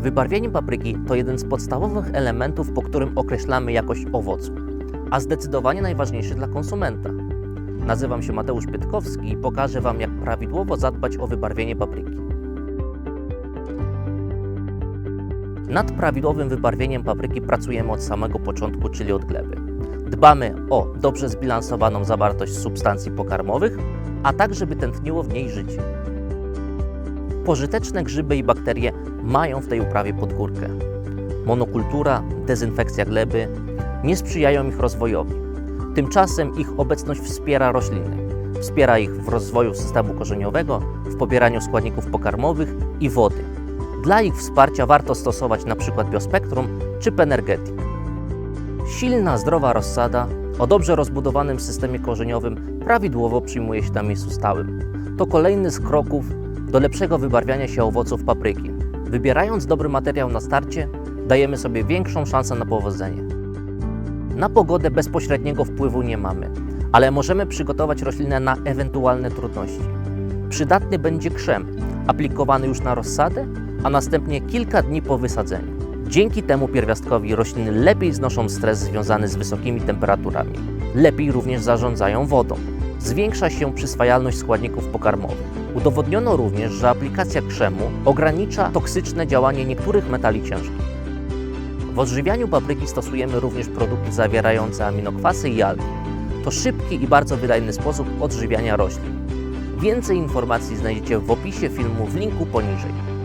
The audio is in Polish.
Wybarwienie papryki to jeden z podstawowych elementów, po którym określamy jakość owocu, a zdecydowanie najważniejszy dla konsumenta. Nazywam się Mateusz Pytkowski i pokażę Wam, jak prawidłowo zadbać o wybarwienie papryki. Nad prawidłowym wybarwieniem papryki pracujemy od samego początku, czyli od gleby. Dbamy o dobrze zbilansowaną zawartość substancji pokarmowych, a tak, żeby tętniło w niej życie. Pożyteczne grzyby i bakterie mają w tej uprawie podgórkę. Monokultura, dezynfekcja gleby nie sprzyjają ich rozwojowi. Tymczasem ich obecność wspiera rośliny. Wspiera ich w rozwoju systemu korzeniowego, w pobieraniu składników pokarmowych i wody. Dla ich wsparcia warto stosować np. biospektrum czy penergetik. Silna, zdrowa rozsada o dobrze rozbudowanym systemie korzeniowym prawidłowo przyjmuje się na miejscu stałym. To kolejny z kroków do lepszego wybarwiania się owoców papryki. Wybierając dobry materiał na starcie, dajemy sobie większą szansę na powodzenie. Na pogodę bezpośredniego wpływu nie mamy, ale możemy przygotować roślinę na ewentualne trudności. Przydatny będzie krzem, aplikowany już na rozsadę, a następnie kilka dni po wysadzeniu. Dzięki temu pierwiastkowi rośliny lepiej znoszą stres związany z wysokimi temperaturami. Lepiej również zarządzają wodą. Zwiększa się przyswajalność składników pokarmowych. Udowodniono również, że aplikacja krzemu ogranicza toksyczne działanie niektórych metali ciężkich. W odżywianiu papryki stosujemy również produkty zawierające aminokwasy i algi. To szybki i bardzo wydajny sposób odżywiania roślin. Więcej informacji znajdziecie w opisie filmu w linku poniżej.